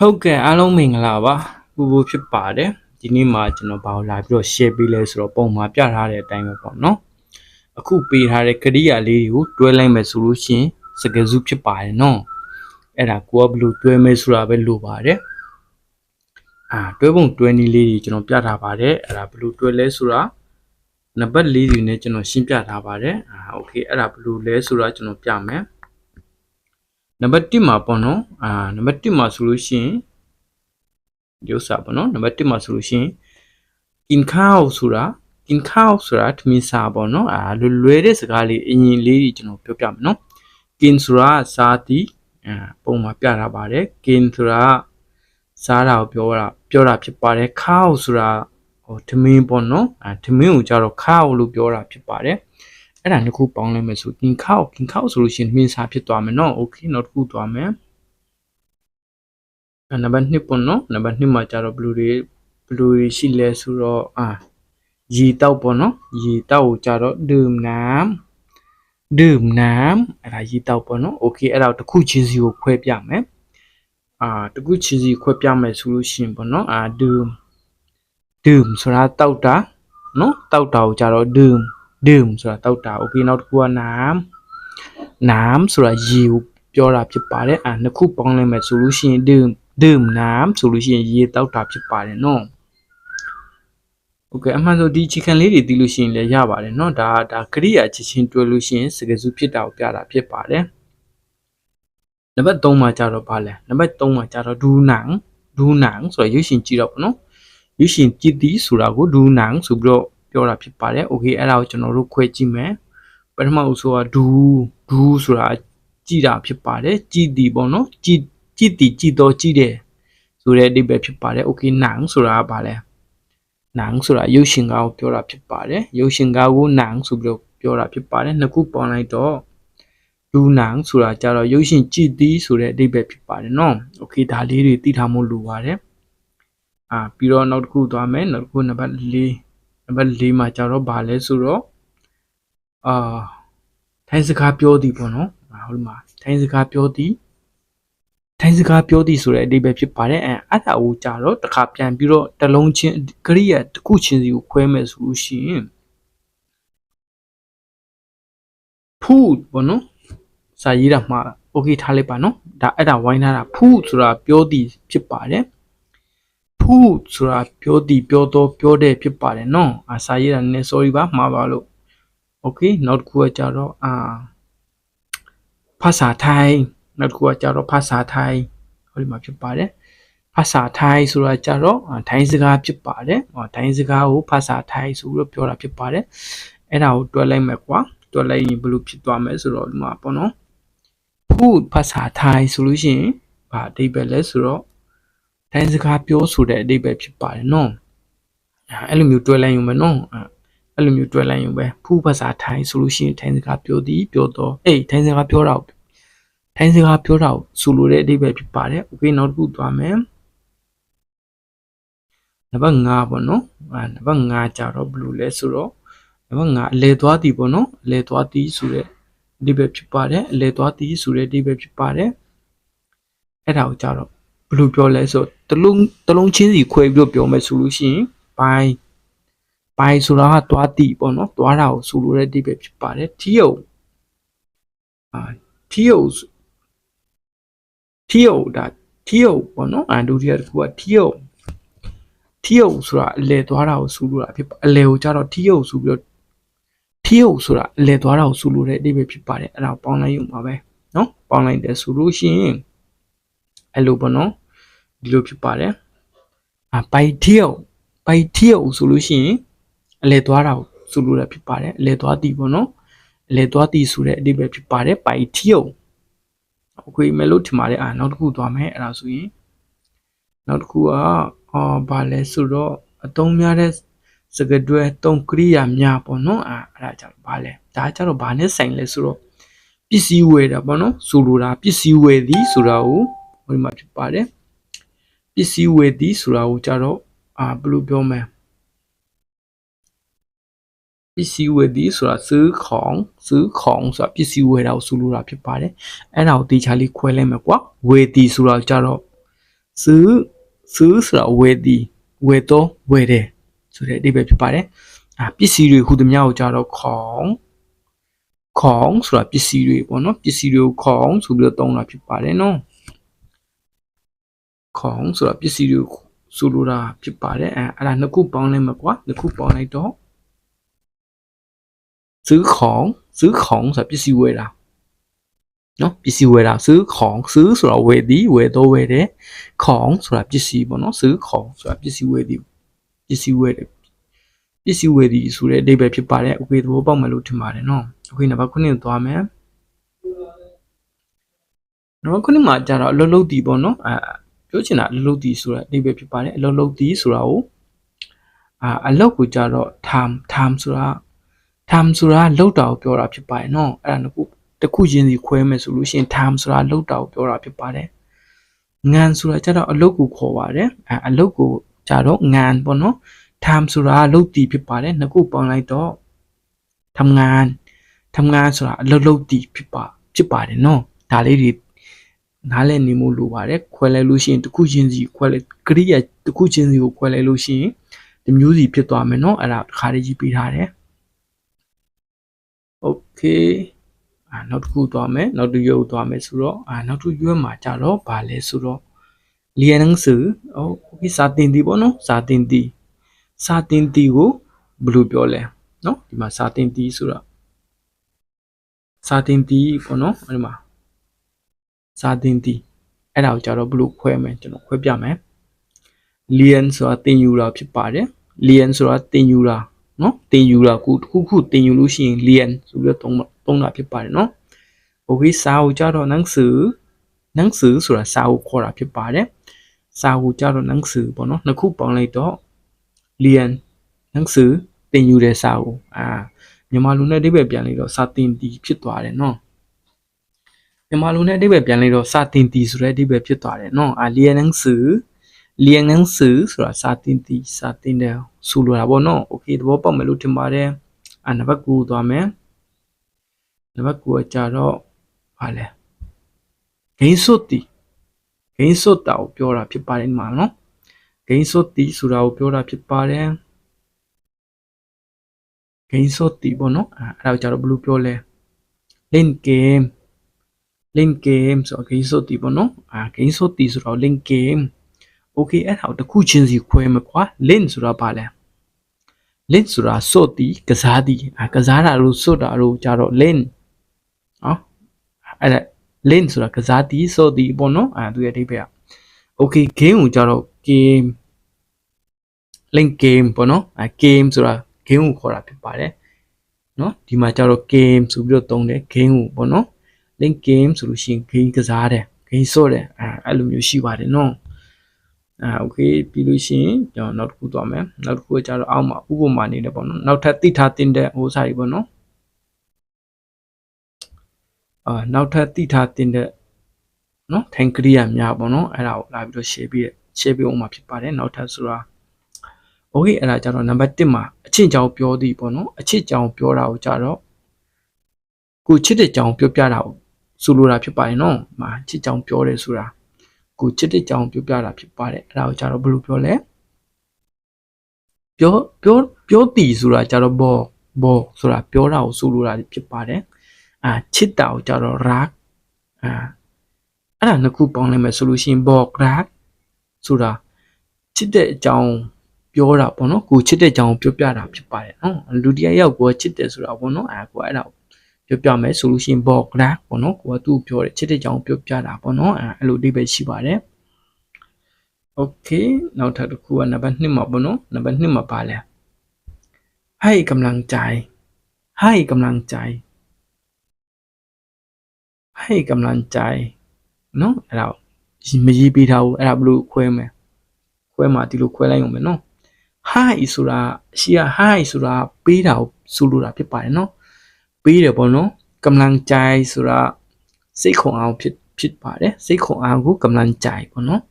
ဟုတ်ကဲ့အားလုံးမင်္ဂလာပါပူပူဖြစ်ပါတယ်ဒီနေ့မှာကျွန်တော်ဘာလို့လာပြီးတော့ share ပေးလဲဆိုတော့ပုံမှာပြထားတဲ့အတိုင်းပဲပေါ့နော်အခုပေးထားတဲ့ကရိယာလေးတွေကိုတွဲလိုက်မယ်ဆိုလို့ရှိရင်စကားစုဖြစ်ပါတယ်နော်အဲ့ဒါကိုကဘယ်လိုတွဲမယ်ဆိုတာပဲလိုပါတယ်အာတွဲပုံတွဲနည်းလေးတွေကျွန်တော်ပြထားပါတယ်အဲ့ဒါဘယ်လိုတွဲလဲဆိုတာနံပါတ်၄တွေနဲ့ကျွန်တော်ရှင်းပြထားပါတယ်အာโอเคအဲ့ဒါဘယ်လိုလဲဆိုတာကျွန်တော်ပြမယ် နံပါတ်1မှာပေါ့နော်အာနံပါတ်1မှာဆိုလို့ရှိရင်ဒီဥစ္စာပေါ့နော်နံပါတ်1မှာဆိုလို့ရှိရင် in cow ဆိုတာ in cow ဆိုတာထမင်းစားပေါ့နော်အာလွယ်လွယ်တဲ့စကားလေးအရင်လေးကြီးကျွန်တော်ပြောပြမယ်နော် kin ဆိုတာစားသည်အာပုံမှာပြထားပါတယ် kin ဆိုတာစားတာကိုပြောတာပြောတာဖြစ်ပါတယ် cow ဆိုတာဟိုထမင်းပေါ့နော်အာထမင်းကိုကြတော့ cow လို့ပြောတာဖြစ်ပါတယ် အဲ့ဒါနှစ်ခုပေါင်းလိုက်မယ်ဆို kin cow kin cow ဆိုလို့ရှိရင်ထမင်းစားဖြစ်သွားမယ်နော် okay နောက်တစ်ခုသွားမယ်နံပါတ်2ပေါ့နော်နံပါတ်2မှာကျတော့ဘလူတွေဘလူတွေရှိလဲဆိုတော့အာရေတောက်ပေါ့နော်ရေတောက်ကိုကျတော့ดื่มน้ำดื่มน้ำအဲ့ဒါရေတောက်ပေါ့နော်โอเคအဲ့ဒါတစ်ခုချင်းစီကိုခွဲပြမယ်အာတစ်ခုချင်းစီခွဲပြမယ်ဆိုလို့ရှိရင်ပေါ့နော်အာดื่มดื่มဆိုတာတောက်တာနော်တောက်တာကိုကျတော့ดื่ม ดื่มဆိုတာတောက်တာโอเคနောက်တစ်ခုကน้ำน้ำဆိုတာရေကိုပြောတာဖြစ်ပါတယ်အာနှစ်ခုပေါင်းလိုက်မယ်ဆိုလို့ရှိရင်ดื่มดื่มน้ำဆိုလို့ရှိရင်ရေတောက်တာဖြစ်ပါတယ်နော်โอเคအမှန်ဆိုဒီ chicken လေးတွေတီးလို့ရှိရင်လည်းရပါတယ်เนาะဒါဒါကရိယာချစ်ချင်းတွဲလို့ရှိရင်စကားစုဖြစ်တာကိုပြတာဖြစ်ပါတယ်နံပါတ်3မှာကြတော့ဗာလဲနံပါတ်3မှာကြတော့ဒူနန်ဒူနန်ဆိုတော့ရွှေရှင်ကြည့်တော့ဗောနော်ရွှေရှင်ကြည့်သည်ဆိုတာကိုဒူနန်ဆိုပြီးတော့ ပြောတာဖြစ်ပါတယ် okay အဲ့ဒါကိုကျွန်တော်တို့ခွဲကြည့်မယ်ပထမအဆိုကဒူးဒူးဆိုတာကြည်တာဖြစ်ပါတယ်ကြည်တီပေါ့နော်ကြည်ကြည်တီကြည်တော်ကြည်တယ်ဆိုတဲ့အဓိပ္ပာယ်ဖြစ်ပါတယ် okay နန်ဆိုတာကဘာလဲနန်ဆိုတာရုပ်ရှင်ကားကိုပြောတာဖြစ်ပါတယ်ရုပ်ရှင်ကားကိုနန်ဆိုပြီးတော့ပြောတာဖြစ်ပါတယ်နှစ်ခုပေါင်းလိုက်တော့ဒူနန်ဆိုတာကြတော့ရုပ်ရှင်ကြည်တီဆိုတဲ့အဓိပ္ပာယ်ဖြစ်ပါတယ်နော် okay ဒါလေးတွေသိထားဖို့လိုပါတယ်အာပြီးတော့နောက်တစ်ခုသွားမယ်နောက်တစ်ခုနံပါတ်4 နံပါတ်၄မှာကြတော့ဗာလဲဆိုတော့အာထိုင်းစကားပြောသည်ပေါ့နော်အာဟုတ်မှာထိုင်းစကားပြောသည်ထိုင်းစကားပြောသည်ဆိုတဲ့အဓိပ္ပာယ်ဖြစ်ပါတယ်အဲအဲ့ဒါကိုကြတော့တစ်ခါပြန်ပြီးတော့တစ်လုံးချင်းကရိယာတစ်ခုချင်းစီကိုခွဲမယ်ဆိုလို့ရှိရင် food ဘောနော်စာရေးတာမှာ okay ထားလိုက်ပါနော်ဒါအဲ့ဒါဝိုင်းထားတာ food ဆိုတာပြောသည်ဖြစ်ပါတယ် food ဆိုတာပြောသည်ပြောတော့ပြောတဲ့ဖြစ်ပါတယ်နော်အာစာရေးတာနည်း sorry ပါမှားပါလို့ okay နောက်တစ်ခုကကြတော့အာภาษาไทยနောက်တစ်ခုကကြတော့ภาษาไทยဟောဒီမှာဖြစ်ပါတယ်ภาษาไทยဆိုတာကြတော့အာထိုင်းစကားဖြစ်ပါတယ်ဟောထိုင်းစကားကိုภาษาไทยဆိုပြီးတော့ပြောတာဖြစ်ပါတယ်အဲ့ဒါကိုတွဲလိုက်မယ်ကွာတွဲလိုက်ရင်ဘယ်လိုဖြစ်သွားမလဲဆိုတော့ဒီမှာပေါ့နော် food ภาษาไทยဆိုလို့ရှိရင်ဘာအဓိပ္ပာယ်လဲဆိုတော့ ထိုင်းစကားပြောဆိုတဲ့အဓိပ္ပာယ်ဖြစ်ပါတယ်နော်အဲ့လိုမျိုးတွဲလိုက်ရင်ပဲနော်အဲ့လိုမျိုးတွဲလိုက်ရင်ပဲ food ภาษาไทยဆိုလို့ရှိရင်ထိုင်းစကားပြောသည်ပြောတော့အေးထိုင်းစကားပြောတာကိုထိုင်းစကားပြောတာကိုဆိုလိုတဲ့အဓိပ္ပာယ်ဖြစ်ပါတယ်โอเคနောက်တစ်ခုသွားမယ်နံပါတ်5ပေါ့နော်အဲနံပါတ်5ကြတော့ဘယ်လိုလဲဆိုတော့နံပါတ်5အလဲသွားသည်ပေါ့နော်အလဲသွားသည်ဆိုတဲ့အဓိပ္ပာယ်ဖြစ်ပါတယ်အလဲသွားသည်ဆိုတဲ့အဓိပ္ပာယ်ဖြစ်ပါတယ်အဲ့ဒါကိုကြတော့ဘယ်လိုပြောလဲဆိုတ လုံးတလုံးချင်းစီခွဲပြီးတော့ပြောမယ်ဆိုလို့ရှိရင်ဘိုင်းဘိုင်းဆိုတာကသွားသည်ပေါ့နော်သွားတာကိုဆိုလိုတဲ့အဓိပ္ပာယ်ဖြစ်ပါတယ်ထီယုံအာထီယုံထီယုံဒါထီယုံပေါ့နော်အဒူရီယာတခုကထီယုံထီယုံဆိုတာအလဲသွားတာကိုဆိုလိုတာဖြစ်ပါအလဲကိုကြတော့ထီယုံဆိုပြီးတော့ထီယုံဆိုတာအလဲသွားတာကိုဆိုလိုတဲ့အဓိပ္ပာယ်ဖြစ်ပါတယ်အဲ့ဒါကိုပေါင်းလိုက်ရုံပါပဲနော်ပေါင်းလိုက်တယ်ဆိုလို့ရှိရင်အဲ့လိုပေါ့နော် ဒီလိုဖြစ်ပါတယ်အာပိုက်ထီယောပိုက်ထီယောဆိုလို့ရှိရင်အလဲသွားတာဆိုလိုတာဖြစ်ပါတယ်အလဲသွားတီပေါ့နော်အလဲသွားတီဆိုတဲ့အဓိပ္ပာယ်ဖြစ်ပါတယ်ပိုက်ထီယောအခုမယ်လို့ထင်ပါတယ်အာနောက်တစ်ခုသွားမယ်အဲ့ဒါဆိုရင်နောက်တစ်ခုကအော်ဘာလဲဆိုတော့အသုံးများတဲ့စကားတွဲသုံးကရိယာများပေါ့နော်အာအဲ့ဒါကြောင့်ဘာလဲဒါကြတော့ဘာနဲ့ဆိုင်လဲဆိုတော့ပစ္စည်းဝယ်တာပေါ့နော်ဆိုလိုတာပစ္စည်းဝယ်သည်ဆိုတာကိုဟိုဒီမှာဖြစ်ပါတယ် ပစ္စည်းဝယ်သည်ဆိုတာကိုကြတော့အာဘယ်လိုပြောမလဲပစ္စည်းဝယ်သည်ဆိုတာซื้อของซื้อของဆိုတာပစ္စည်းဝယ်တာကိုဆိုလိုတာဖြစ်ပါတယ်အဲ့ဒါကိုတေချာလေးခွဲလိုက်မယ်ကွာဝယ်သည်ဆိုတာကြတော့ ซื้อซื้อဆိုတာဝယ်သည်ဝယ်တော့ဝယ်တယ်ဆိုတဲ့အဓိပ္ပာယ်ဖြစ်ပါတယ်အာပစ္စည်းတွေဟူသည်များကိုကြတော့ของของဆိုတာပစ္စည်းတွေပေါ့နော်ပစ္စည်းတွေကိုของဆိုပြီးတော့သုံးတာဖြစ်ပါတယ်နော် ของဆိုတာပစ္စည်းတွေဆိုလိုတာဖြစ်ပါတယ်အဲအဲ့ဒါနှစ်ခုပေါင်းလိုက်မှာကွာနှစ်ခုပေါင်းလိုက်တော့ซื้อของซื้อของဆိုတာပစ္စည်းဝယ်တာနော်ပစ္စည်းဝယ်တာซื้อของซื้อဆိုတာဝယ်သည်ဝယ်တော့ဝယ်တယ်ของဆိုတာပစ္စည်းပေါ့နော်ซื้อของဆိုတာပစ္စည်းဝယ်သည်ပစ္စည်းဝယ်တယ်ပစ္စည်းဝယ်သည်ဆိုတဲ့အဓိပ္ပာယ်ဖြစ်ပါတယ်โอเคသဘောပေါက်မယ်လို့ထင်ပါတယ်နော်โอเคနံပါတ်9ကိုသွားမယ်နံပါတ်9မှာကျတော့အလုံးလုံးတီပေါ့နော်အဲ ပြောချင်တာအလုံးလုံးတီဆိုတဲ့အဓိပ္ပာယ်ဖြစ်ပါတယ်အလုံးလုံးတီဆိုတာကိုအာအလောက်ကိုကြတော့ time time ဆိုတာ time ဆိုတာလောက်တာကိုပြောတာဖြစ်ပါတယ်နော်အဲ့ဒါကတစ်ခုချင်းစီခွဲမယ်ဆိုလို့ရှိရင် time ဆိုတာလောက်တာကိုပြောတာဖြစ်ပါတယ်ငန်ဆိုတာကျတော့အလုတ်ကိုခေါ်ပါတယ်အဲအလုတ်ကိုကြတော့ငန်ပေါ့နော် time ဆိုတာအလုတ်တီဖြစ်ပါတယ်နှစ်ခုပေါင်းလိုက်တော့ทำงานทำงานဆိုတာအလုတ်လုတ်တီဖြစ်ပါဖြစ်ပါတယ်နော်ဒါလေးတွေ နားလည်နေမှုလိုပါတယ်ခွဲလဲလို့ရှိရင်တစ်ခုချင်းစီခွဲလဲကရိယာတစ်ခုချင်းစီကိုခွဲလဲလို့ရှိရင်ဒီမျိုးစီဖြစ်သွားမယ်နော်အဲ့ဒါတစ်ခါတည်းကြီးပေးထားတယ် okay အာနောက်တစ်ခုသွားမယ်နောက်တစ်ရုပ်သွားမယ်ဆိုတော့အာနောက်တစ်ရွက်မှာကြတော့ဗာလဲဆိုတော့เรียนหนังสือโอเคစာသင်တီပေါ့နော်စာသင်တီစာသင်တီကိုဘယ်လိုပြောလဲနော်ဒီမှာစာသင်တီဆိုတော့စာသင်တီပေါ့နော်အဲ့ဒီမှာ စာသင်တီအဲ့ဒါကိုကြတော့ဘယ်လိုခွဲမလဲကျွန်တော်ခွဲပြမယ် เรียนဆိုတာသင်ယူတာဖြစ်ပါတယ် เรียนဆိုတာသင်ယူတာနော်သင်ယူတာခုတစ်ခုခုသင်ယူလို့ရှိရင် เรียนဆိုပြီးတော့သုံးသုံးတာဖြစ်ပါတယ်နော်โอเคစာကိုကြတော့หนังสือหนังสือဆိုတာစာကိုခေါ်တာဖြစ်ပါတယ်စာကိုကြတော့หนังสือပေါ့နော်နှစ်ခုပေါင်းလိုက်တော့ เรียนหนังสือသင်ယူတဲ့စာကိုအာမြန်မာလူနဲ့အဓိပ္ပာယ်ပြန်လိုက်တော့စာသင်တီဖြစ်သွားတယ်နော် မြန်မာလူနဲ့အဓိပ္ပာယ်ပြန်လိုက်တော့စာသင်တီဆိုတဲ့အဓိပ္ပာယ်ဖြစ်သွားတယ်နော်အာเรียนหนังสือเรียนหนังสือဆိုတာစာသင်တီစာသင်တယ်ဆိုလိုတာပေါ့နော်โอเคသဘောပေါက်မယ်လို့ထင်ပါတယ်အာနံပါတ်9ကိုသွားမယ်နံပါတ်9ကကြတော့ဘာလဲဂိမ်းစွတ်တီဂိမ်းစွတ်တာကိုပြောတာဖြစ်ပါတယ်ဒီမှာနော်ဂိမ်းစွတ်တီဆိုတာကိုပြောတာဖြစ်ပါတယ်ဂိမ်းစွတ်တီပေါ့နော်အဲအဲ့ဒါကိုကြတော့ဘယ်လိုပြောလဲ len game len game ဆိုတော့ game စွတ်တီပေါ့နော်အာ game စွတ်တီဆိုတော့ len game okay အဲ့ဒါကိုတစ်ခုချင်းစီခွဲမှာကွာ len ဆိုတာဘာလဲ len ဆိုတာစွတ်တီကစားတီအာကစားတာလို့စွတ်တာလို့ကြတော့ len နော်အဲ့ဒါ len ဆိုတာကစားတီစွတ်တီပေါ့နော်အာသူရဲ့အဓိပ္ပာယ် okay game ကိုကြတော့ game len game ပေါ့နော်အာ game ဆိုတာ game ကိုခေါ်တာဖြစ်ပါတယ်နော်ဒီမှာကြတော့ game ဆိုပြီးတော့သုံးတယ် game ကိုပေါ့နော် link game ဆိုလို့ရှိရင် game ကစားတယ် game ဆော့တယ်အဲအဲ့လိုမျိုးရှိပါတယ်နော်အာโอเคပြီးလို့ရှိရင်ကျွန်တော်နောက်တစ်ခုသွားမယ်နောက်တစ်ခုကကြတော့အောက်မှာဥပမာနေတယ်ပေါ့နော်နောက်ထပ်သိထားတင်တဲ့ဟိုစာကြီးပေါ့နော်အာနောက်ထပ်သိထားတင်တဲ့နော်ထိုင်ကရိယာများပေါ့နော်အဲ့ဒါကိုလာပြီးတော့ share ပြီး share ပြီးအောင်မှာဖြစ်ပါတယ်နောက်ထပ်ဆိုတာโอเคအဲ့ဒါကြတော့နံပါတ်1မှာအချင်းကြောင်ပြောသည်ပေါ့နော်အချစ်ကြောင်ပြောတာကိုကြတော့ကိုချစ်တဲ့ကြောင်ပြောပြတာကို ဆိုလိုတာဖြစ်ပါတယ်နော်။မာချစ်ကြောင်ပြောတယ်ဆိုတာကိုချစ်တဲ့ကြောင်ပြောပြတာဖြစ်ပါတယ်။အဲ့ဒါကိုကြတော့ဘယ်လိုပြောလဲ။ပြောပြောပြောတည်ဆိုတာကြတော့ဘောဘောဆိုတာပြောတာကိုဆိုလိုတာဖြစ်ပါတယ်။အာချစ်တာကိုကြတော့ rag အာအဲ့ဒါနှစ်ခုပေါင်းလိုက်မယ်ဆိုလို့ရှိရင်ဘော rag ဆိုတာချစ်တဲ့အကြောင်းပြောတာပေါ့နော်ကိုချစ်တဲ့အကြောင်းပြောပြတာဖြစ်ပါတယ်နော်လူတယောက်ကိုချစ်တယ်ဆိုတာပေါ့နော်အာကိုအဲ့ဒါ ပြောပြမယ်ဆိုလို့ရှိရင် box လားပေါ့နော်ကိုကသူ့ပြောတယ်ချစ်တဲ့ကြောင်ပြောပြတာပေါ့နော်အဲအဲ့လိုအဓိပ္ပာယ်ရှိပါတယ် okay နောက်ထပ်တစ်ခုကနံပါတ်2မှာပေါ့နော်နံပါတ်2မှာပါလဲให้กำลังใจให้กำลังใจให้กำลังใจနော်အဲ့ဒါမရေးပေးထားဘူးအဲ့ဒါဘယ်လိုခွဲမလဲခွဲမှာဒီလိုခွဲလိုက်အောင်မယ်နော် hi ဆိုတာရှီက hi ဆိုတာပေးတာကိုဆိုလိုတာဖြစ်ပါတယ်နော် ပေးတယ်ပေါ့နော်กำลังใจဆိုတာစိတ်ခွန်အားဖြစ်ဖြစ်ပါတယ်စိတ်ခွန်အားကိုกำลังใจပေါ့နော်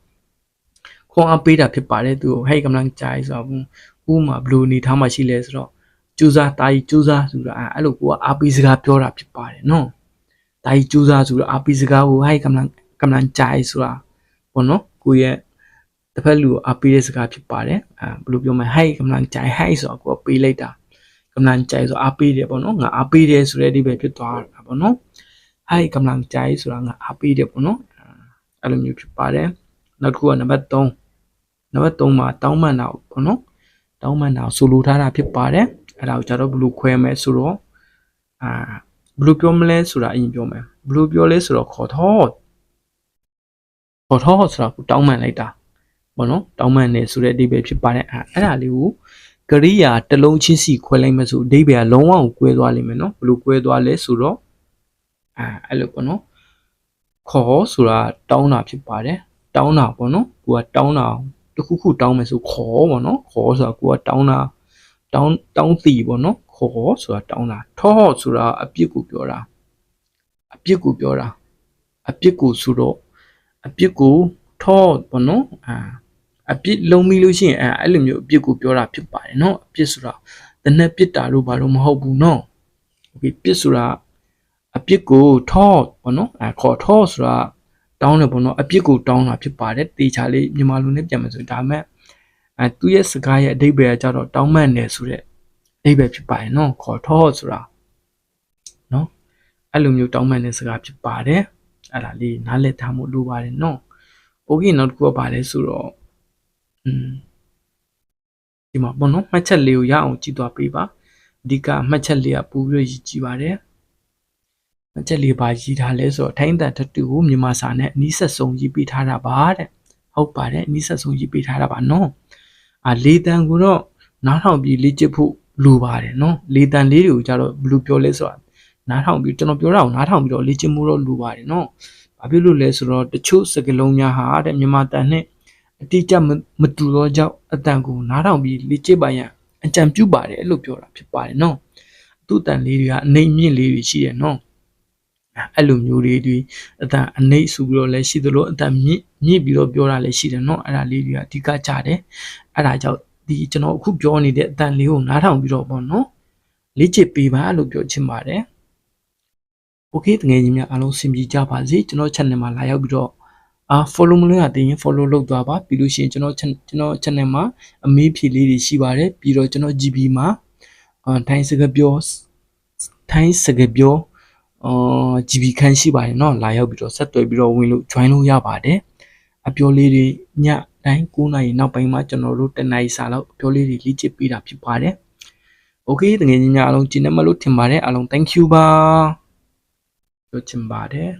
ခွန်အားပေးတာဖြစ်ပါတယ်သူဟဲ့กำลังใจဆိုတော့ဥမာဘလူနေထားမှရှိလဲဆိုတော့ကျူစားတာကြီးကျူစားဆိုတာအဲ့လိုကိုကအားပေးစကားပြောတာဖြစ်ပါတယ်နော်တာကြီးကျူစားဆိုတော့အားပေးစကားကိုဟဲ့กำลังกำลังใจဆိုတာပေါ့နော်ကိုရဲ့ တစ်ဖက်လူကိုအပေးတဲ့စကားဖြစ်ပါတယ်အာဘယ်လိုပြောမလဲ hey ကำลังใจ hey ဆိုတော့ကိုယ်ပေးလိုက်တာ ကำลังใจဆိုအပေးတယ်ပေါ့နော်ငါအပေးတယ်ဆိုတဲ့အဓိပ္ပာယ်ဖြစ်သွားတာပေါ့နော် hey ကำลังใจဆိုတာငါအပေးတယ်ပေါ့နော်အဲ့လိုမျိုးဖြစ်ပါတယ်နောက်တစ်ခုကနံပါတ်3နံပါတ်3မှာတောင်းပန်တာပေါ့နော်တောင်းပန်တာဆိုလိုထားတာဖြစ်ပါတယ်အဲ့ဒါကိုကျတော့ဘယ်လိုခွဲမလဲဆိုတော့အာဘယ်လိုပြောမလဲဆိုတာအရင်ပြောမယ်ဘယ်လိုပြောလဲဆိုတော့ခေါ်ထော့ခေါ်ထော့ဆိုတာကိုတောင်းပန်လိုက်တာပေါ့နော်တောင်းပန်တယ်ဆိုတဲ့အဓိပ္ပာယ်ဖြစ်ပါတယ်အဲ့အဲ့ဒါလေးကို ကရိယာတစ်လုံးချင်းစီခွဲလိုက်မှဆိုအဓိပ္ပာယ်ကလုံးဝကိုကွဲသွားလိမ့်မယ်နော်ဘယ်လိုကွဲသွားလဲဆိုတော့အာအဲ့လိုပေါ့နော်ခေါ်ဆိုတာတောင်းတာဖြစ်ပါတယ်တောင်းတာပေါ့နော်ကိုကတောင်းတာတစ်ခုခုတောင်းမယ်ဆိုခေါ်ပေါ့နော်ခေါ်ဆိုတာကိုကတောင်းတာတောင်းတောင်းတီပေါ့နော်ခေါ်ဆိုတာတောင်းတာထော့ဆိုတာအပြစ်ကိုပြောတာအပြစ်ကိုပြောတာအပြစ်ကိုဆိုတော့အပြစ်ကိုထော့ပေါ့နော်အာ အပြစ်လုံးပြီးလို့ရှိရင်အဲအဲ့လိုမျိုးအပြစ်ကိုပြောတာဖြစ်ပါတယ်เนาะအပြစ်ဆိုတာတနက်ပြစ်တာလို့ဘာလို့မဟုတ်ဘူးเนาะโอเคပြစ်ဆိုတာအပြစ်ကိုထော့ပေါ့နော်အဲခေါ်ထော့ဆိုတာတောင်းတယ်ပေါ့နော်အပြစ်ကိုတောင်းတာဖြစ်ပါတယ်တေချာလေးမြန်မာလူနဲ့ပြန်မယ်ဆိုရင်ဒါမဲ့အဲသူ့ရဲ့စကားရဲ့အဓိပ္ပာယ်ကကြတော့တောင်းမှန်တယ်ဆိုတဲ့အဓိပ္ပာယ်ဖြစ်ပါတယ်เนาะခေါ်ထော့ဆိုတာเนาะအဲ့လိုမျိုးတောင်းမှန်တဲ့စကားဖြစ်ပါတယ်အဲ့ဒါလေးနားလည်ထားမှုလိုပါတယ်เนาะโอเคနောက်တစ်ခုကပါလဲဆိုတော့อืม ဒီမှာပေါ့နော်မှတ်ချက်လေးကိုရအောင်ကြည့်သွားပေးပါအဓိကမှတ်ချက်လေးကပို့ပြီးရည်ကြည့်ပါတယ်မှတ်ချက်လေးပါရေးထားလဲဆိုတော့ထိုင်းတန်ထတူကိုမြန်မာစာနဲ့အနီးဆက်ဆုံးရေးပေးထားတာပါတဲ့ဟုတ်ပါတယ်အနီးဆက်ဆုံးရေးပေးထားတာပါနော်အာလေးတန်ကိုတော့နားထောင်ပြီးလေ့ကျင့်ဖို့လိုပါတယ်နော်လေးတန်လေးတွေကိုကြတော့ဘယ်လိုပြောလဲဆိုတာနားထောင်ပြီးကျွန်တော်ပြောတာကိုနားထောင်ပြီးတော့လေ့ကျင့်မှုတော့လိုပါတယ်နော်ဘာဖြစ်လို့လဲဆိုတော့တချို့စကားလုံးများဟာတဲ့မြန်မာတန်နဲ့ အတိအကျမမတူတော့ကြောင့်အတန်ကိုနားထောင်ပြီးလေ့ကျင့်ပါရန်အကြံပြုပါတယ်လို့ပြောတာဖြစ်ပါတယ်နော်သူ့တန်လေးတွေကအနှိမ့်မြင့်လေးတွေရှိတယ်နော်အဲ့လိုမျိုးတွေဒီအတန်အနှိမ့်ဆိုပြီးတော့လည်းရှိသလိုအတန်မြင့်မြင့်ပြီးတော့ပြောတာလည်းရှိတယ်နော်အဲ့ဒါလေးတွေကအဓိကကြတယ်အဲ့ဒါကြောင့်ဒီကျွန်တော်အခုပြောနေတဲ့အတန်လေးကိုနားထောင်ပြီးတော့ပေါ့နော်လေ့ကျင့်ပေးပါလို့ပြောချင်ပါတယ်โอเคတကယ်ကြီးများအားလုံးစင်ပြေကြပါစေကျွန်တော် channel မှာလာရောက်ပြီးတော့ အာ follow မလုပ်ရသေးရင် follow လုပ်သွားပါပြီးလို့ရှိရင်ကျွန်တော်ကျွန်တော် channel မှာအမေးဖြေလေးတွေရှိပါတယ်ပြီးတော့ကျွန်တော် GB မှာအထိုင်းစကားပြောထိုင်းစကားပြောအာ GB ခန်းရှိပါတယ်เนาะလာရောက်ပြီးတော့ဆက်သွယ်ပြီးတော့ဝင်လို့ join လို့ရပါတယ်အပြောလေးတွေညတိုင်း9နာရီနောက်ပိုင်းမှာကျွန်တော်တို့တနာရီစာလောက်အပြောလေးတွေလေ့ကျင့်ပေးတာဖြစ်ပါတယ်โอเคတကယ်ကြီးများအားလုံးကျင်းနေမလို့ထင်ပါတယ်အားလုံး thank you ပါပြောချင်ပါတယ်